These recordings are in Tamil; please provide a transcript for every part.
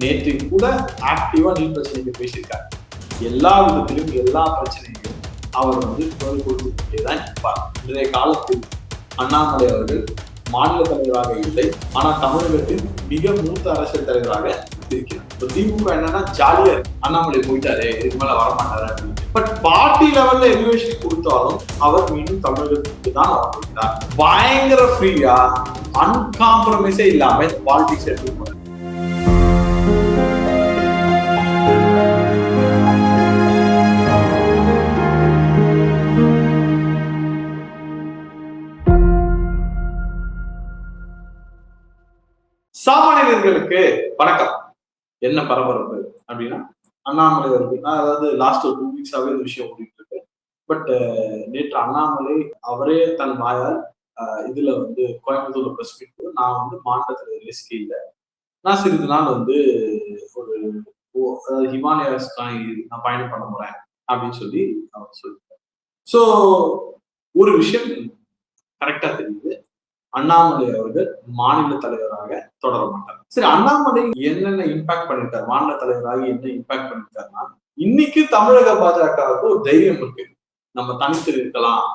நேற்று கூட ஆக்டிவா நீட் பிரச்சனைக்கு பேசியிருக்காரு. எல்லா விதத்திலும் எல்லா பிரச்சனையும் அவர் வந்து குரல் கொடுத்துக்கிட்டே தான் இருப்பார். இன்றைய காலத்தில் அண்ணாமலை அவர்கள் மாநில தலைவராக இல்லை ஆனால் தமிழகத்தில் மிக மூத்த அரசியல் தலைவராக இருக்கிறார். இப்போ திமுக என்னன்னா ஜாலியா இருக்கு. அண்ணாமலை போயிட்டாரு இதுக்கு மேல வரமாட்டாரு அப்படின்னு. பட் பார்ட்டி லெவல்ல எலிவேஷன் கொடுத்தாலும் அவர் மீண்டும் தமிழகத்துக்கு தான் வர போகிறார் பயங்கர ஃப்ரீயா அன்காம்ப்ரமைஸே இல்லாம பாலிடிக்ஸ் எடுத்து வணக்கம். என்ன பரபரப்பு அப்படின்னா அண்ணாமலை வருது நான் அதாவது லாஸ்ட் ஒரு டூ வீக்ஸாவே இந்த விஷயம் ஓடிட்டு இருக்கு. பட் நேற்று அண்ணாமலை அவரே தன் வாயால் இதுல வந்து கோயம்புத்தூர்ல பிரஸ் மீட் நான் வந்து மாநிலத்துல ரிஸ்க் இல்லை. நான் சிறிது நாள் வந்து ஒரு அதாவது ஹிமாலயாஸ் நான் பயணம் பண்ண போறேன் அப்படின்னு சொல்லி அவர் சொல்லிட்டார். ஸோ ஒரு விஷயம் கரெக்டா தெரியுது. அண்ணாமலை அவர்கள் மாநில தலைவராக தொடர மாட்டார் சரி அண்ணாமலை என்னென்ன இம்பாக்ட் பண்ணிருக்காரு? மாநில தலைவராக என்ன இம்பாக்ட் பண்ணிருக்காருன்னா இன்னைக்கு தமிழக பாஜகவுக்கு ஒரு தைரியம் இருக்கு. நம்ம தனித்து இருக்கலாம்.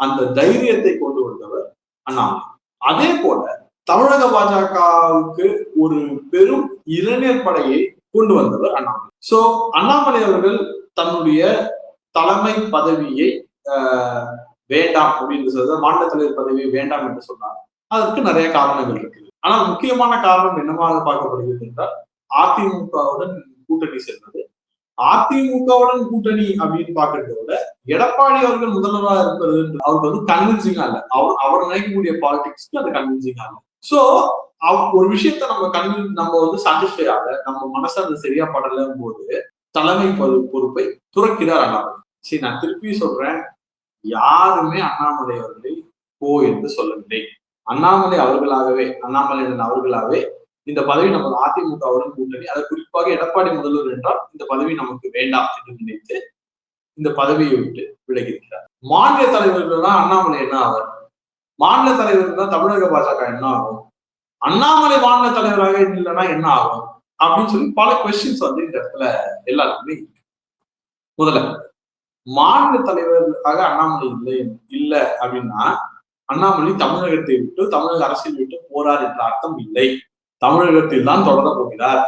அந்த தைரியத்தை கொண்டு வந்தவர் அண்ணாமலை. அதே போல தமிழக பாஜகவுக்கு ஒரு பெரும் இளைஞர் படையை கொண்டு வந்தவர் அண்ணாமலை. சோ அண்ணாமலை அவர்கள் தன்னுடைய தலைமை பதவியை ஆஹ், வேண்டாம் அப்படின்னு சொல்றது மாநில தலைவர் பதவி வேண்டாம் என்று சொன்னார். அதற்கு நிறைய காரணங்கள் இருக்குது. ஆனால் முக்கியமான காரணம் என்னவாக பார்க்கப்படுகிறது என்றால் அதிமுகவுடன் கூட்டணி செல்வது அதிமுகவுடன் கூட்டணி அப்படின்னு பாக்குறத விட எடப்பாடி அவர்கள் முதல்வராக இருப்பது அவருக்கு வந்து கன்வின்சிங்கா இல்ல. அவர் அவர் நினைக்கக்கூடிய பாலிடிக்ஸ்க்கு அது கன்வின்சிங்கா இல்ல. சோ ஒரு விஷயத்த நம்ம கன்வின் நம்ம வந்து சாட்டிஸ்ஃபை ஆகல நம்ம மனசு அது சரியா படலங்கும் போது தலைமை பொறுப்பை துறக்கிறார் அண்ணாமலை. சரி நான் திருப்பி சொல்றேன். யாருமே அண்ணாமலை அவர்களை போ என்று சொல்லவில்லை. அண்ணாமலை அவர்களாகவே அண்ணாமலை அவர்களாகவே இந்த பதவி நமது அதிமுகவுடன் கூட்டணி. அதை குறிப்பாக எடப்பாடி முதல்வர் என்றால் இந்த பதவி நமக்கு வேண்டாம் என்று நினைத்து இந்த பதவியை விட்டு விலகியிருக்கிறார். மாநில தலைவர்கள் தான் அண்ணாமலை என்ன ஆவார்? மாநில தலைவர்கள் தான் தமிழக பாஜக என்ன ஆகும்? அண்ணாமலை மாநில தலைவராக இல்லைன்னா என்ன ஆகும்? அப்படின்னு சொல்லி பல கொஸ்டின்ஸ் வந்து இந்த இடத்துல எல்லாருக்குமே இருக்கு. முதல்ல மாநில தலைவராக அண்ணாமலை இல்லை இல்லை அப்படின்னா அண்ணாமலை தமிழகத்தை விட்டு தமிழக அரசியல் விட்டு போறார் என்ற அர்த்தம் இல்லை. தமிழகத்தில் தான் தொடர போகிறார்.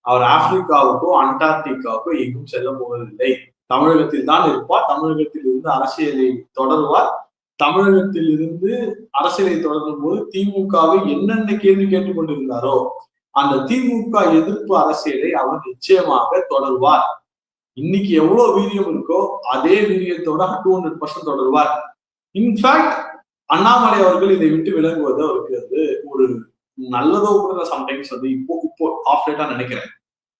அவர் ஆப்பிரிக்காவுக்கோ அண்டார்டிகாவுக்கோ எங்கும் செல்ல போவதில்லை. தமிழகத்தில் தான் இருப்பார் தமிழகத்தில் இருந்து அரசியலை தொடருவார். தமிழகத்தில் இருந்து அரசியலை தொடரும் போது திமுகவை என்னென்ன கேள்வி கேட்டுக் கொண்டிருந்தாரோ அந்த திமுக எதிர்ப்பு அரசியலை அவர் நிச்சயமாக தொடர்வார். இன்னைக்கு எவ்வளவு வீரியம் இருக்கோ அதே வீரியத்தோட டூ ஹண்ட்ரட் பர்சன்ட் தொடர்வார். இன்ஃபேக்ட் அண்ணாமலை அவர்கள் இதை விட்டு விலகுவது அவருக்கு வந்து ஒரு நல்லதோ கூட சம்டைம்ஸ் வந்து இப்போ இப்போ ஆஃப் லேட்டா நினைக்கிறேன்.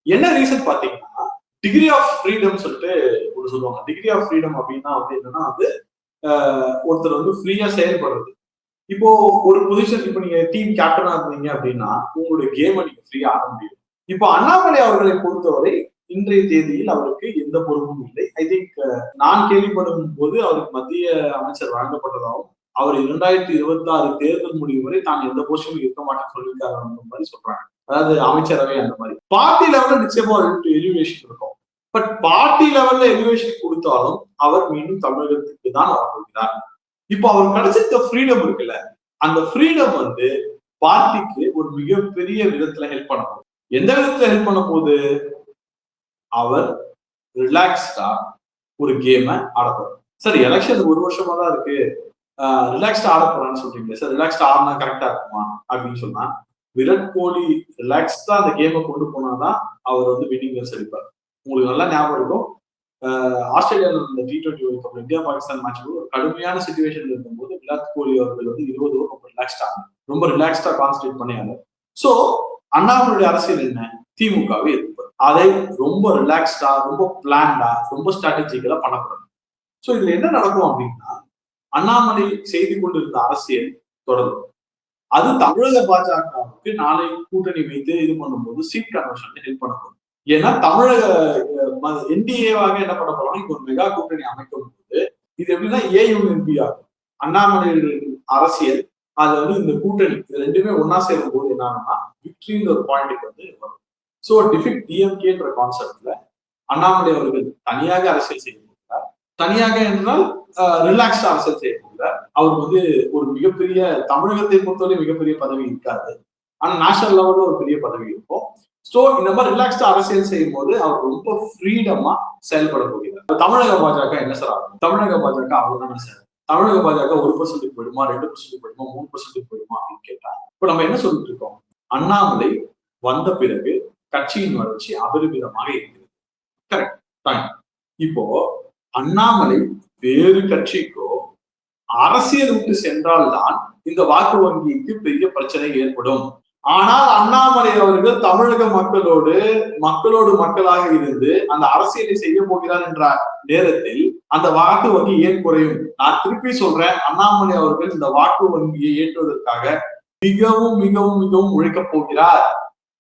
என்ன ரீசன் பாத்தீங்கன்னா டிகிரி ஆஃப் ஃப்ரீடம் சொல்லிட்டு ஒரு சொல்லுவாங்க. டிகிரி ஆஃப் ஃப்ரீடம் அப்படின்னா வந்து என்னன்னா வந்து ஒருத்தர் வந்து ஃப்ரீயா செயல்படுறது. இப்போ ஒரு பொசிஷன் இப்போ நீங்க டீம் கேப்டனா இருந்தீங்க அப்படின்னா உங்களுடைய கேமை நீங்க ஃப்ரீயா ஆட முடியும். இப்போ அண்ணாமலை அவர்களை பொறுத்தவரை இன்றைய தேதியில் அவருக்கு எந்த பொறுப்பும் இல்லை. ஐ திங்க் uh, நான் கேள்விப்படும் போது அவருக்கு மத்திய அமைச்சர் வழங்கப்பட்டதாகவும் அவர் இரண்டாயிரத்தி இருபத்தி ஆறு தேர்தல் முடிவு வரை தான் எந்த போஸ்டிலும் இருக்க மாட்டேன்னு சொல்லியிருக்காரு மாதிரி சொல்றாங்க. அதாவது அமைச்சரவை அந்த மாதிரி. பார்ட்டி லெவல்ல நிச்சயமா ஒரு எலிவேஷன் இருக்கும். பட் பார்ட்டி லெவல்ல எலிவேஷன் கொடுத்தாலும் அவர் மீண்டும் தமிழகத்துக்கு தான் வரப்போகிறார். இப்போ அவர் கிடைச்சிருக்க ஃப்ரீடம் இருக்குல்ல அந்த ஃப்ரீடம் வந்து பார்ட்டிக்கு ஒரு மிகப்பெரிய விதத்துல ஹெல்ப் பண்ண போகுது. எந்த விதத்துல ஹெல்ப் பண்ண போகுது? அவர் ரிலாக்ஸ்டா ஒரு கேமை ஆட போறாரு சரி எலெக்ஷன் ஒரு வருஷமா தான் இருக்கு. ரிலாக்ஸ்டா ஆட போறான்னு சொல்றீங்களே சார் ரிலாக்ஸ்டா ஆடினா கரெக்டா இருக்குமா அப்படின்னு சொன்னா விராட் கோலி ரிலாக்ஸ்டா அந்த கேமை கொண்டு போனாதான் அவர் வந்து வின்னிங் ரன்ஸ் அடிப்பார் உங்களுக்கு நல்லா ஞாபகம் இருக்கும். ஆஸ்திரேலியாவில் இருந்த T twenty world cup India Pakistan match ஒரு கடுமையான சுச்சுவேஷன்ல இருக்கும்போது விராட் கோலி அவர்கள் வந்து இருபது ஓவர் ரொம்ப ரிலாக்ஸ்டா ரொம்ப ரிலாக்ஸ்டா கான்சன்ட்ரேட் பண்ணியாங்க சோ அண்ணாமலுடைய அரசியல் என்ன? திமுகவை எதிர்ப்பது. அதை ரொம்ப ரிலாக்ஸ்டா ரொம்ப பிளான்டா ரொம்ப ஸ்ட்ராட்டஜிக்கலா பண்ணக்கூடாது. சோ இதுல என்ன நடக்கும் அப்படின்னா அண்ணாமலை செய்து கொண்டிருந்த அரசியல் தொடரும். அது தமிழக பாஜகவுக்கு நாளை கூட்டணி வைத்து இது பண்ணும்போது சீட் கன்வர்ஷன் ஹெல்ப் பண்ணப்படும் ஏன்னா தமிழக என்டிஏவாக என்ன பண்ண போறாங்க இப்போ ஒரு மெகா கூட்டணி அமைக்கும் போது இது எப்படின்னா ஏ யூனியன் ஆகும். அண்ணாமலை அரசியல் அது வந்து இந்த கூட்டணி இது ரெண்டுமே ஒன்னா சேரும் போது என்ன ஆகும்னா ஒரு பாயிண்ட்டுக்கு வந்து வரும். ஸோ டிஃபிக் டிஎம்கேன்ற கான்செப்ட்ல அண்ணாமலை அவர்கள் தனியாக அரசியல் செய்ய போகிறார். தனியாக என்றால் ரிலாக்ஸ் அரசியல் செய்ய போகிறார். அவருக்கு வந்து ஒரு மிகப்பெரிய தமிழகத்தை பொறுத்தவரை மிகப்பெரிய பதவி இருக்காது. ஆனா நேஷனல் லெவல்ல ஒரு பெரிய பதவி இருக்கும். ஸோ இந்த மாதிரி ரிலாக்ஸ்டா அரசியல் செய்யும் போது அவர் ரொம்ப ஃப்ரீடமா செயல்பட போகிறார். தமிழக பாஜக என்ன சார் ஆகும்? தமிழக பாஜக அவ்வளவுதான் சார் தமிழக பாஜக ஒரு பர்சன்ட்டுக்கு போயிடுமா ரெண்டு பர்சன்ட்டுக்கு போயிடுமா மூணு பர்சன்ட்டுக்கு போயிடுமா அப்படின்னு கேட்டா இப்ப நம்ம என்ன சொல்லிட்டு இருக்கோம்? அண்ணாமலை வந்த பிறகு கட்சியின் வளர்ச்சி அபரிமிதமாக இருக்கிறது. கரெக்ட் இப்போ அண்ணாமலை வேறு கட்சிக்கோ அரசியல் விட்டு சென்றால்தான் இந்த வாக்கு வங்கிக்கு பெரிய பிரச்சனை ஏற்படும். ஆனால் அண்ணாமலை அவர்கள் தமிழக மக்களோடு மக்களோடு மக்களாக இருந்து அந்த அரசியலை செய்ய போகிறார் என்ற நேரத்தில் அந்த வாக்கு வங்கி ஏன் குறையும்? நான் திருப்பி சொல்றேன் அண்ணாமலை அவர்கள் இந்த வாக்கு வங்கியை ஏற்றுவதற்காக மிகவும் மிகவும் மிகவும் உழைக்கப் போகிறார்.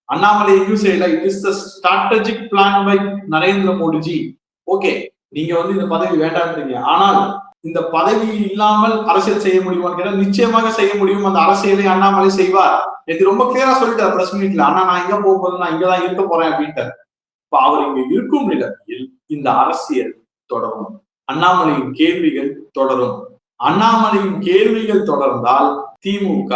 அண்ணாமலை எங்கேயும் செய்யல. It is the strategic plan by Narendra Modiji. Okay நீங்க வந்து இந்த பதவி வேண்டாம்ன்றீங்க ஆனால் இந்த பதவி இல்லாமல் அரசியல் செய்ய முடியுமான்னு கேட்டா நிச்சயமாக செய்ய முடியும். அந்த அரசியலை அண்ணாமலை செய்வார் இது ரொம்ப கிளியரா சொல்லிட்டார் பிரஸ் மீட்ல ஆனா நான் எங்க போக போது நான் இங்கதான் இருக்க போறேன் அப்படின்ட்டு இப்ப அவர் இங்க இருக்கும் நிலைமையில் இந்த அரசியல் தொடரும். அண்ணாமலையின் கேள்விகள் தொடரும். அண்ணாமலையின் கேள்விகள் தொடர்ந்தால் திமுக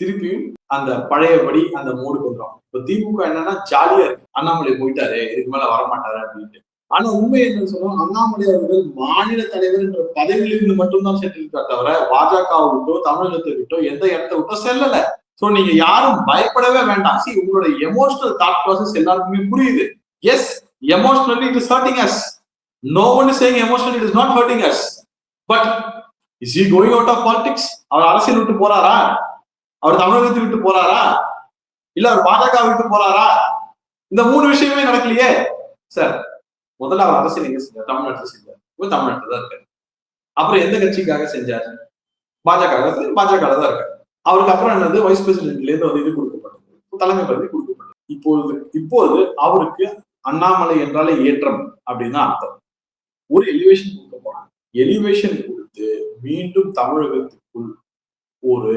திருப்பியும் அந்த பழையபடி அந்த மூடுக்கு வந்துடும் இப்போ திமுக என்னன்னா ஜாலியா இருக்கு. அண்ணாமலை போயிட்டாரு இதுக்கு மேல வரமாட்டாரு அப்படின்ட்டு. ஆனா உண்மை என்ன சொல்றோம் அண்ணாமலை அவர்கள் மாநில தலைவர் என்ற பதவியிலிருந்து மட்டும்தான் சென்றிருக்கார் தவிர பாஜக விட்டோ தமிழகத்தை விட்டோ எந்த இடத்த விட்டோ செல்லல. சோ நீங்க யாரும் பயப்படவே வேண்டாம். சி உங்களோட எமோஷனல் தாட் ப்ராசஸ் எல்லாருக்குமே புரியுது. Yes emotionally it is hurting us no one is saying emotional it is not hurting us but is he going out of politics அவர் அரசியல் விட்டு போறாரா? அவர் தமிழகத்தை விட்டு போறாரா? இல்ல அவர் பாஜக விட்டு போறாரா? இந்த மூணு விஷயமே நடக்கலையே. சார் முதல்ல அவர் அரசியல் எங்க செஞ்சார்? தமிழ்நாட்டில் செஞ்சார். இப்போ தமிழ்நாட்டுல தான் இருக்காரு. அப்புறம் எந்த கட்சிக்காக செஞ்சார்? பாஜக பாஜக தான் இருக்காரு. அவருக்கு அப்புறம் என்னது? வைஸ் பிரசிடென்ட்ல இருந்து ஒரு இது கொடுக்கப்பட்டது. தலைமை பதவி கொடுக்கப்பட்டது. இப்போது இப்போது அவருக்கு அண்ணாமலை என்றாலே ஏற்றம் அப்படின்னு தான் அர்த்தம். ஒரு எலிவேஷன் கொடுக்க போறாங்க. எலிவேஷன் கொடுத்து மீண்டும் தமிழகத்துக்குள் ஒரு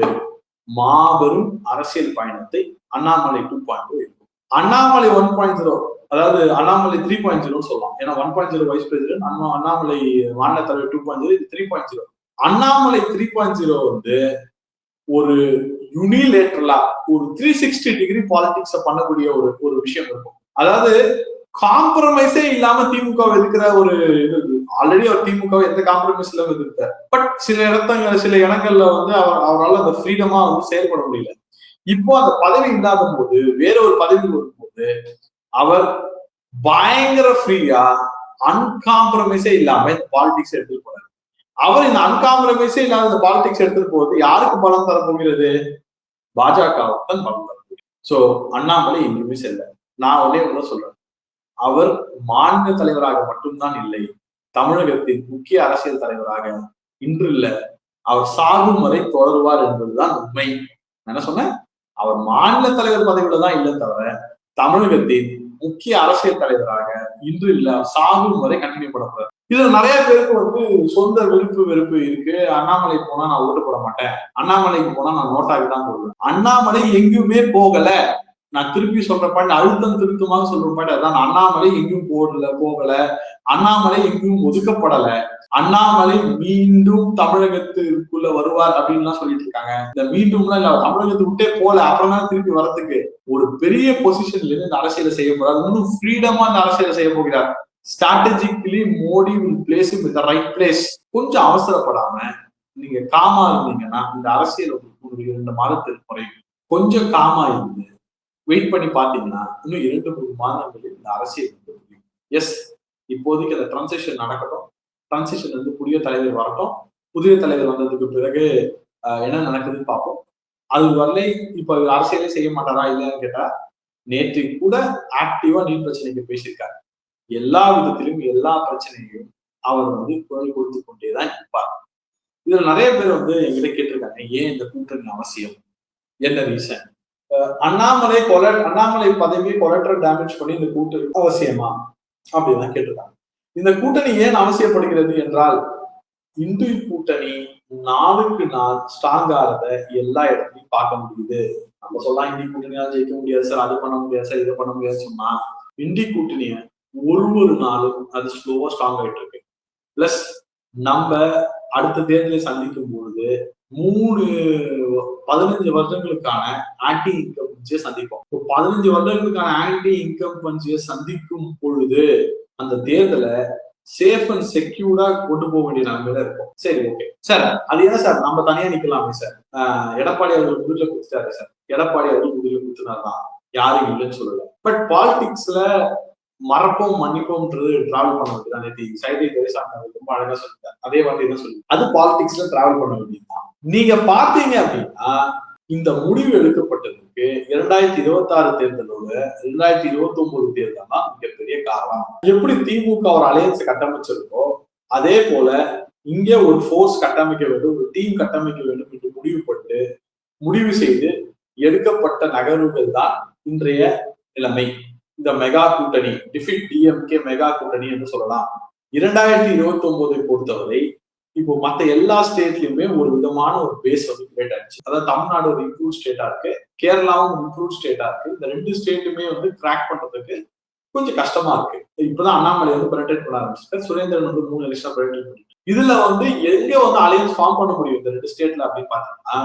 மாபெரும் அரசியல் பயணத்தை அண்ணாமலை டூ பாயிண்ட் இருக்கும் அண்ணாமலை ஒன் பாயிண்ட் ஜீரோ அதாவது அண்ணாமலை த்ரீ பாயிண்ட் ஜீரோ சொல்லலாம். ஏன்னா one point zero vice president அண்ணா அண்ணாமலை மாநில தலைவர் டூ பாயிண்ட் ஜீரோ இது three point zero Annamalai three point zero வந்து ஒரு யூனிலேட்டரலா ஒரு த்ரீ சிக்ஸ்டி டிகிரி பாலிடிக்ஸ பண்ணக்கூடிய ஒரு ஒரு விஷயம் இருக்கும். அதாவது காம்ப்ரமைஸே இல்லாம திமுக எதிர்க்கிற ஒரு இது ஆல்ரெடி அவர் திமுக எந்த காம்ப்ரமைஸ் இல்லாம எதிர்த்தார். பட் சில இடத்தங்க சில இடங்கள்ல வந்து அவர் அவரால் அந்த ஃப்ரீடமா வந்து செயல்பட முடியல. இப்போ அந்த பதவி இல்லாத போது வேற ஒரு பதவி வரும்போது அவர் பயங்கர ஃப்ரீயா அன்காம்ப்ரமைஸே இல்லாம இந்த பாலிடிக்ஸ் எடுத்துட்டு போறாரு. அவர் இந்த அன்காம்ப்ரமைஸே இல்லாத இந்த பாலிடிக்ஸ் எடுத்துட்டு போவது யாருக்கு பலம் தர போகிறது? பாஜகவுக்கு தான் பலம் தர போகிறது சோ அண்ணாமலை எங்கேயுமே செல்ல. நான் ஒன்னே ஒன்று சொல்றேன். அவர் மாநில தலைவராக மட்டும்தான் இல்லை தமிழகத்தின் முக்கிய அரசியல் தலைவராக இன்று இல்ல. அவர் சாகும் வரை தொடருவார் என்பதுதான் உண்மை. என்ன சொன்னேன்? அவர் மாநில தலைவர் பதவியில தான் இல்லை தவிர தமிழகத்தின் முக்கிய அரசியல் தலைவராக இன்று இல்ல சாகும் வரை கண்டினியூ பண்ணப்படுறாரு. இதுல நிறைய பேருக்கு வந்து சொந்த விருப்பு வெறுப்பு இருக்கு. அண்ணாமலை போனா நான் ஓட்டு போட மாட்டேன். அண்ணாமலைக்கு போனா நான் நோட்டாக்கு தான் போடுவேன். அண்ணாமலை எங்கேயுமே போகல. நான் திருப்பி சொல்ற பாட்டு அழுத்தம் திருத்தமாக சொல்ற பாட்டு அதான் அண்ணாமலை எங்கேயும் போடல போகல. அண்ணாமலை எங்கேயும் ஒதுக்கப்படல. அண்ணாமலை மீண்டும் தமிழகத்துக்குள்ள வருவார் அப்படின்னு சொல்லிட்டு இருக்காங்க. இந்த மீண்டும்லாம் இல்ல தமிழகத்துக்கு விட்டே போல அப்புறம் தான் திருப்பி வரதுக்கு ஒரு பெரிய பொசிஷன்ல இருந்து இந்த அரசியலை செய்ய போறார். இன்னும் ஃப்ரீடமா இந்த அரசியலை செய்ய போகிறார். Strategically Modi will plays with the right place கொஞ்சம் அவசரப்படாம நீங்க காமா இருந்தீங்கன்னா இந்த அரசியல் உங்களுக்கு இரண்டு மாதத்திற்கு குறையும். கொஞ்சம் காமா இருந்து வெயிட் பண்ணி பார்த்தீங்கன்னா இன்னும் இரண்டு மூணு மாதங்களில் இந்த அரசியல் வந்து முடியும். எஸ் இப்போதைக்கு அந்த டிரான்சேக்ஷன் நடக்கட்டும். டிரான்சேக்ஷன் வந்து புதிய தலைவர் வரட்டும். புதிய தலைவர் வந்ததுக்கு பிறகு என்ன நடக்குதுன்னு பார்ப்போம். அது வரலை இப்ப அரசியலே செய்ய மாட்டாரா இல்லைன்னு கேட்டா நேற்று கூட ஆக்டிவா நீட் பிரச்சனைக்கு பேசியிருக்காரு. எல்லா விதத்திலும் எல்லா பிரச்சனையும் அவர் வந்து குரல் கொடுத்து கொண்டேதான் இருப்பார். இதுல நிறைய பேர் வந்து எங்கிட்ட கேட்டிருக்காங்க ஏன் இந்த கூட்டணி அவசியம்? என்ன ரீசன் அண்ணாமலை கொல அண்ணாமலை பதவியை கொலட்ரல் டேமேஜ் பண்ணி இந்த கூட்டணி அவசியமா? அப்படின்னு கேட்டிருக்காங்க. இந்த கூட்டணி ஏன் அவசியப்படுகிறது என்றால் இந்து கூட்டணி நாளுக்கு நாள் ஸ்ட்ராங் ஆகிறத எல்லா இடத்துலையும் பார்க்க முடியுது. நம்ம சொல்லலாம் இந்தி கூட்டணியால் ஜெயிக்க முடியாது சார் அது பண்ண முடியாது சார் இதை பண்ண முடியாது சொன்னா இந்தி கூட்டணிய ஒரு ஒரு நாளும் அது ஸ்லோவா ஸ்ட்ராங் ஆயிட்டு இருக்கு. பிளஸ் நம்ம அடுத்த தேர்தலை சந்திக்கும் பொழுது மூணு பதினஞ்சு வருடங்களுக்கான ஆன்டி இன்கம் பஞ்சியை சந்திப்போம். பதினஞ்சு வருடங்களுக்கான ஆன்டி இன்கம் பஞ்சியை சந்திக்கும் பொழுது அந்த தேர்தலை சேஃப் அண்ட் செக்யூர்டா கொண்டு போக வேண்டிய நிலைமையில இருக்கும் சரி ஓகே சார் அது என்ன சார் நம்ம தனியா நிக்கலாமே சார் எடப்பாடி அவர்கள் முதுகுல குத்துட்டாரு சார் எடப்பாடி அவர்கள் முதுகுல குத்துனார்தான் யாரும் இல்லைன்னு சொல்லல. பட் பாலிடிக்ஸ்ல மறப்போம் மன்னிப்போம்ன்றது டிராவல் பண்ண வேண்டியதான் நேற்று சைதை துரைசாமி ரொம்ப அழகா சொல்லிட்டார். அதே வார்த்தை தான் சொல்லி அது பாலிடிக்ஸ்ல டிராவல் பண்ண வேண்டியதுதான். நீங்க பாத்தீங்க அப்படின்னா இந்த முடிவு எடுக்கப்பட்டதுக்கு இரண்டாயிரத்தி இருபத்தி ஆறு தேர்தலோட இரண்டாயிரத்தி இருபத்தி ஒன்பது தேர்தல் தான் மிகப்பெரிய காரணம். எப்படி திமுக ஒரு அலையன்ஸ் கட்டமைச்சிருக்கோ அதே போல இங்க ஒரு ஃபோர்ஸ் கட்டமைக்க வேண்டும் ஒரு டீம் கட்டமைக்க வேண்டும் என்று முடிவுபட்டு முடிவு செய்து எடுக்கப்பட்ட நகர்வுகள் தான் இன்றைய நிலைமை. இந்த மெகா கூட்டணி டிஃபிட் டிஎம்கே மெகா கூட்டணி என்று சொல்லலாம். இரண்டாயிரத்தி இருபத்தி ஒன்பதை பொறுத்தவரை இப்போ மத்த எல்லா ஸ்டேட்லயுமே ஒரு விதமான ஒரு பேஸ் வந்து கிரியேட் ஆயிடுச்சு. அதாவது தமிழ்நாடு ஒரு இம்ப்ரூவ் ஸ்டேட்டா இருக்கு. கேரளாவும் இம்ப்ரூவ் ஸ்டேட்டா இருக்கு. இந்த ரெண்டு ஸ்டேட்டுமே வந்து கிராக் பண்றதுக்கு கொஞ்சம் கஷ்டமா இருக்கு. இப்பதான் அண்ணாமலை வந்து பெனட்ரேட் பண்ண ஆரம்பிச்சிருக்காரு. சுரேந்திரன் வந்து மூணு எலெக்ஷன் பெனட்ரேட் பண்ணிட்டு இதுல வந்து எங்க வந்து அலையன்ஸ் ஃபார்ம் பண்ண முடியும் இந்த ரெண்டு ஸ்டேட்ல அப்படின்னு பாத்தீங்கன்னா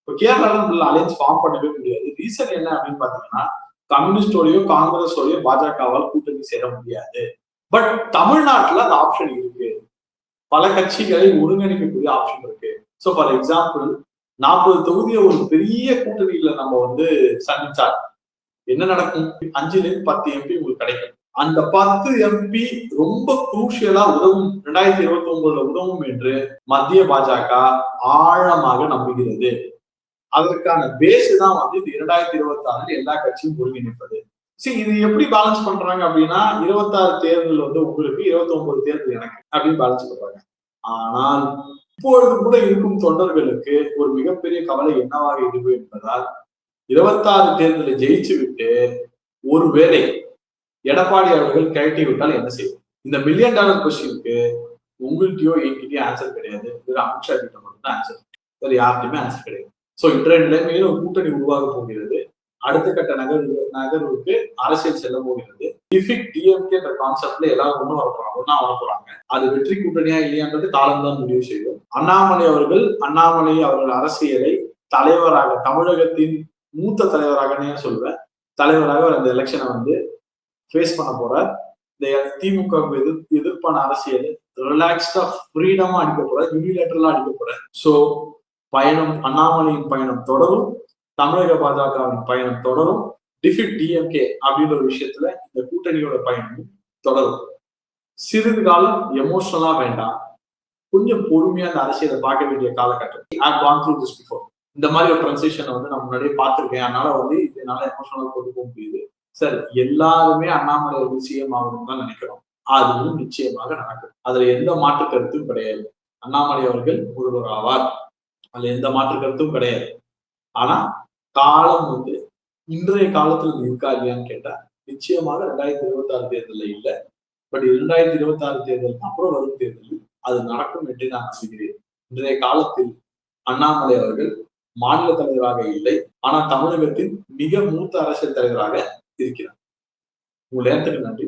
இப்போ கேரளால அலையன்ஸ் ஃபார்ம் பண்ணவே முடியாது. ரீசன் என்ன அப்படின்னு பாத்தீங்கன்னா கம்யூனிஸ்டோடயோ காங்கிரஸோடையோ பாஜகவால் கூட்டணி சேர முடியாது. பட் தமிழ்நாட்டுல அந்த ஆப்ஷன் இருக்கு. பல கட்சிகளை ஒருங்கிணைக்கக்கூடிய ஆப்ஷன் இருக்கு. ஸோ ஃபார் எக்ஸாம்பிள் நாற்பது தொகுதியை ஒரு பெரிய கூட்டணியில நம்ம வந்து சந்திச்சா என்ன நடக்கும்? அஞ்சுல இருந்து பத்து எம்பி உங்களுக்கு கிடைக்கும். அந்த பத்து எம்பி ரொம்ப குரூஷியலா உதவும். ரெண்டாயிரத்தி இருபத்தி ஒன்பதுல உதவும் என்று மத்திய பாஜக ஆழமாக நம்புகிறது. அதற்கான பேஸ் தான் வந்து இந்த இரண்டாயிரத்தி இருபத்தி ஆறுல எல்லா கட்சியும் ஒருங்கிணைப்பது சரி இது எப்படி பேலன்ஸ் பண்றாங்க அப்படின்னா இருபத்தாறு தேர்தல் வந்து உங்களுக்கு இருபத்தி ஒன்பது தேர்தல் எனக்கு அப்படின்னு பேலன்ஸ் பண்றாங்க. ஆனால் இப்பொழுது கூட இருக்கும் தொண்டர்களுக்கு ஒரு மிகப்பெரிய கவலை என்னவாக இருக்கு என்பதால் இருபத்தாறு தேர்தலை ஜெயிச்சு விட்டு ஒருவேளை எடப்பாடி அவர்கள் கழட்டி விட்டால் என்ன செய்யும்? இந்த மில்லியன் டாலர் கொஸ்டினுக்கு உங்கள்கிட்டயோ என்கிட்டயோ ஆன்சர் கிடையாது. அமித்ஷா கிட்ட மட்டும் தான் ஆன்சர் வேற யார்கிட்டயுமே ஆன்சர் கிடையாது. சோ இன்றைய நிலைமையில ஒரு கூட்டணி உருவாக போகிறது. அடுத்த கட்ட நகர் நகர்வுக்கு அரசியல் செல்ல போகிறது. டிஃபிக் டிஎம்கே என்ற கான்செப்ட்ல எல்லாரும் ஒன்றும் வர போறாங்க ஒன்னா வர போறாங்க. அது வெற்றி கூட்டணியா இல்லையான்றது காலம் தான் முடிவு செய்யும். அண்ணாமலை அவர்கள் அண்ணாமலை அவர்கள் அரசியலை தலைவராக தமிழகத்தின் மூத்த தலைவராக சொல்லுவேன் தலைவராக அந்த எலெக்ஷனை வந்து ஃபேஸ் பண்ண போறார். இந்த திமுக எதிர் எதிர்ப்பான அரசியல் ரிலாக்ஸ்டா ஃப்ரீடமா அடிக்க போறார் யூனிலேட்டரலா அடிக்க போறார். சோ பயணம் அண்ணாமலையின் பயணம் தொடரும் தமிழக பாஜகவின் பயணம் தொடரும் டிஃபிட் டிஎம்கே அப்படின்ற ஒரு விஷயத்துல இந்த கூட்டணியோட பயணமும் தொடரும். சிறிது காலம் எமோஷனலா வேண்டாம். கொஞ்சம் பொறுமையா அந்த அரசியலை பார்க்க வேண்டிய காலகட்டம். திஸ் பிஃபோர் இந்த மாதிரி ஒரு ட்ரான்சேஷனை வந்து நான் முன்னாடியே பார்த்துருக்கேன். அதனால வந்து இதனால எமோஷனலா கொண்டு போக முடியுது. சார் எல்லாருமே அண்ணாமலை ஒரு சிஎம் ஆகணும்னு தான் நினைக்கிறோம். அதுவும் நிச்சயமாக நடக்கும். அதுல எந்த மாற்று கருத்தும் கிடையாது. அண்ணாமலை அவர்கள் ஒருவர் ஆவார் அதுல எந்த மாற்று கருத்தும் கிடையாது. ஆனா காலம் வந்து இன்றைய காலத்துல இருக்கா இல்லையான்னு கேட்டா நிச்சயமாக ரெண்டாயிரத்தி இருபத்தி ஆறு தேர்தலில் இல்லை. பட் இரண்டாயிரத்தி இருபத்தி ஆறு தேர்தல் அப்புறம் வரும் தேர்தலில் அது நடக்கும் என்று நான் நம்புகிறேன். இன்றைய காலத்தில் அண்ணாமலை அவர்கள் மாநில தலைவராக இல்லை ஆனா தமிழகத்தின் மிக மூத்த அரசியல் தலைவராக இருக்கிறார். உங்கள் நேரத்துக்கு நன்றி.